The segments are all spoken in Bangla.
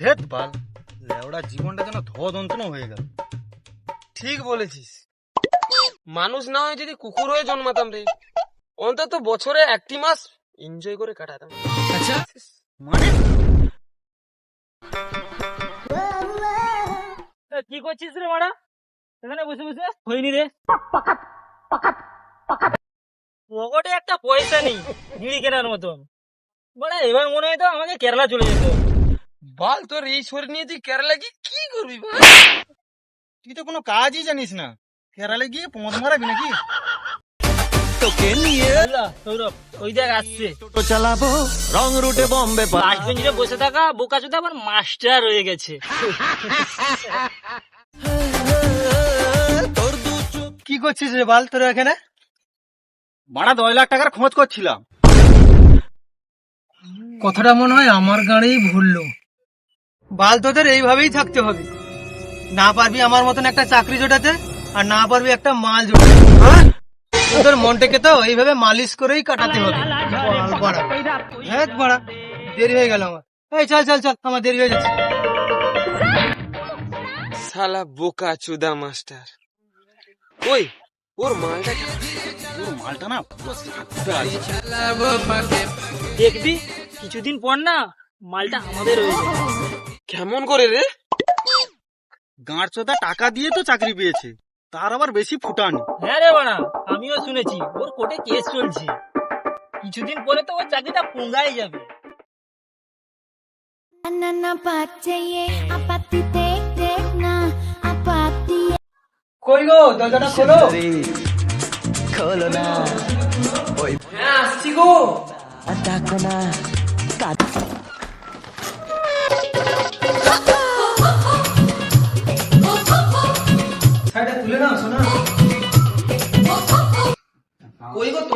ধেত বাল লেওড়া জীবনটা যেন ধদন্তন হয়ে গেল। ঠিক বলেছিস। মানুষ না হয় যদি কুকুর হয়ে জন্মাতাম রে। অন্তত বছরে একটি মাস এনজয় করে কাটাতাম। আচ্ছা মানে? কি করছিস রে মারা? এখানে বসে বসে হয়নি রে। পকেটে একটা পয়সা নেই বিড়ি কেনার মতন। বলে এবার মনে হয় তো আমাকে কেরালা চলে যেতে। বাল তোর এই শরীর নিয়ে তুই কেরালা গিয়ে কি করবি বাল? তুই তো কোনো কাজই জানিস না। কেরালে গিয়ে পদ মারাবি নাকি? বুঝলা, সৌরভ ওই দেখ আসছে। চালাবো রং রুটে বম্বে বেঞ্চে বসে থাকা বোকা চোদা আবার মাস্টার হয়ে গেছে। কি করছিস রে বাল তোরা এখানে? বাড়া দশ লাখ টাকার খোঁজ করছিলাম। কথাটা মনে হয় আমার গাড়িই ভুললো। বাল তোদের এইভাবেই থাকতে হবে। না পারবি আমার মতন একটা চাকরি জোটাতে আর না পারবি একটা মাল জোটাতে। হ্যাঁ? তোদের মনটাকে তো এইভাবে মালিশ করেই কাটাতে হবে। বাড়া হ্যাঁ দেরি হয়ে গেল আমার। এই চল চল চল আমার দেরি হয়ে যাচ্ছে। শালা বোকা চুদা মাস্টার। ওই ওর মালটা ওর মালটা না। দেখবি কিছুদিন পর না মালটা আমাদের হয়ে যাবে। কেমন করে রে? গাঁড় চোদা টাকা দিয়ে তো চাকরি পেয়েছে তার আবার বেশি ফুটানি। হ্যাঁ রে বাড়া আমিও শুনেছি ওর কোর্টে কেস চলছে। কিছুদিন পরে তো ওর চাকরিটা পুঙ্গাই যাবে। কই গো দরজাটা খোলো। খোলো না। ওই হ্যাঁ আসছি গো। ডাকো না। কাট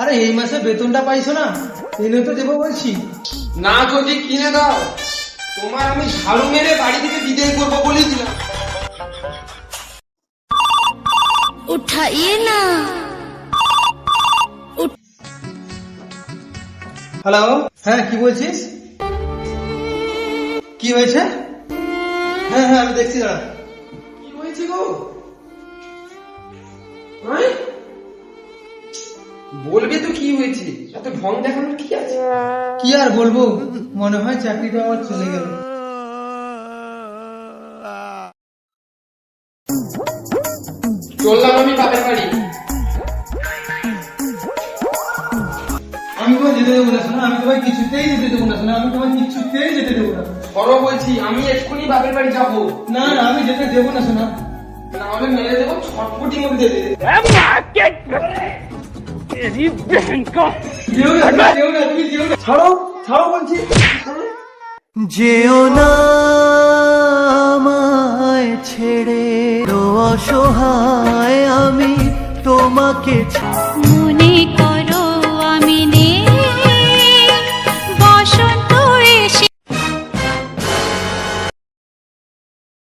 আরে এই মাসে বেতনটা পাইছো না? এনে তো দেবো বলছি। না যদি কিনে দাও তোমার আমি ঝাড়ু মেরে বাড়ি থেকে বিদায় করব উঠাইয়ে না। হ্যালো হ্যাঁ কি বলছিস? কি হয়েছে? হ্যাঁ হ্যাঁ আমি দেখছি দাঁড়া। কি হয়েছে গো? হ্যাঁ? বলবে তো কি হয়েছে? এত ঢং দেখানোর কি আছে? কি আর বলব? মনে হয় চাকরিটা আমার চলে গেল। চললাম আমি বাপের বাড়ি। আমি তোমায় যেতে দেবো না শোনা আমি তোমায় কিছুতেই যেতে দেবো না শোনা আমি তোমায় কিছুতেই যেতে দেবো না। সরো বলছি আমি এক্ষুনি বাপের বাড়ি যাব। না না আমি যেতে দেবো না শোনা। না হলে মেরে দেবো ছটপটি মধ্যে দেবে। যেও না যেও না তুমি অসহায় আমি তোমাকে ছেড়ে